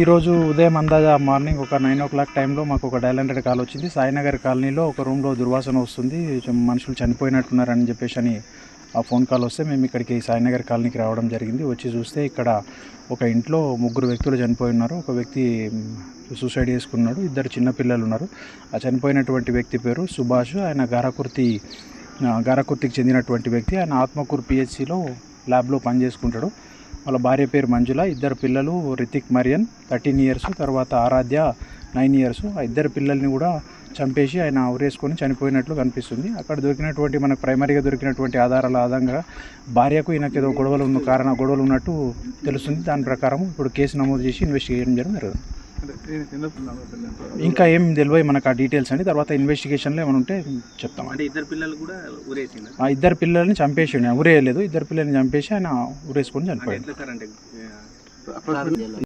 ఈరోజు ఉదయం అందాజ మార్నింగ్ ఒక నైన్ ఓ క్లాక్ టైంలో మాకు ఒక డైల్ హండ్రెడ్ కాల్ వచ్చింది. సాయినగర్ కాలనీలో ఒక రూమ్లో దుర్వాసన వస్తుంది. మనుషులు చనిపోయినట్టున్నారని చెప్పేసి అని ఆ ఫోన్ కాల్ వస్తే మేము ఇక్కడికి సాయినగర్ కాలనీకి రావడం జరిగింది. వచ్చి చూస్తే ఇక్కడ ఒక ఇంట్లో ముగ్గురు వ్యక్తులు చనిపోయి ఉన్నారు ఒక వ్యక్తి సూసైడ్ చేసుకున్నాడు. ఇద్దరు చిన్నపిల్లలు ఉన్నారు. ఆ చనిపోయినటువంటి వ్యక్తి పేరు సుభాష్. ఆయన గారకుర్తి గారకుర్తికి చెందినటువంటి వ్యక్తి. ఆయన ఆత్మకూరు పిహెచ్సిలో ల్యాబ్లో పనిచేసుకుంటాడు. వాళ్ళ భార్య పేరు మంజుల ఇద్దరు పిల్లలు రితిక్ మరియన్ థర్టీన్ ఇయర్స్ తర్వాత ఆరాధ్య నైన్ ఇయర్స్. ఆ ఇద్దరు పిల్లల్ని కూడా చంపేసి ఆయన ఉరేసుకొని చనిపోయినట్లు కనిపిస్తుంది. అక్కడ దొరికినటువంటి మనకు ప్రైమరీగా దొరికినటువంటి ఆధారాల ఆధారంగా భార్యకు ఈయనకి ఏదో గొడవలు ఉన్న కారణ గొడవలు ఉన్నట్టు తెలుస్తుంది. దాని ప్రకారం ఇప్పుడు కేసు నమోదు చేసి ఇన్వెస్టిగేషన్ చేయడం జరుగుతుంది ఇంకా ఏం తెలియదు మనకు ఆ డీటెయిల్స్ అండి. తర్వాత ఇన్వెస్టిగేషన్లో ఏమైనా ఉంటే చెప్తాం. అంటే ఇద్దరు పిల్లలు కూడా ఊరేసిండు ఆ ఇద్దరు పిల్లల్ని చంపేసి ఉరేయలేదు ఇద్దరు పిల్లల్ని చంపేసి ఆయన ఉరేసుకొని అంటే చనిపోయాడు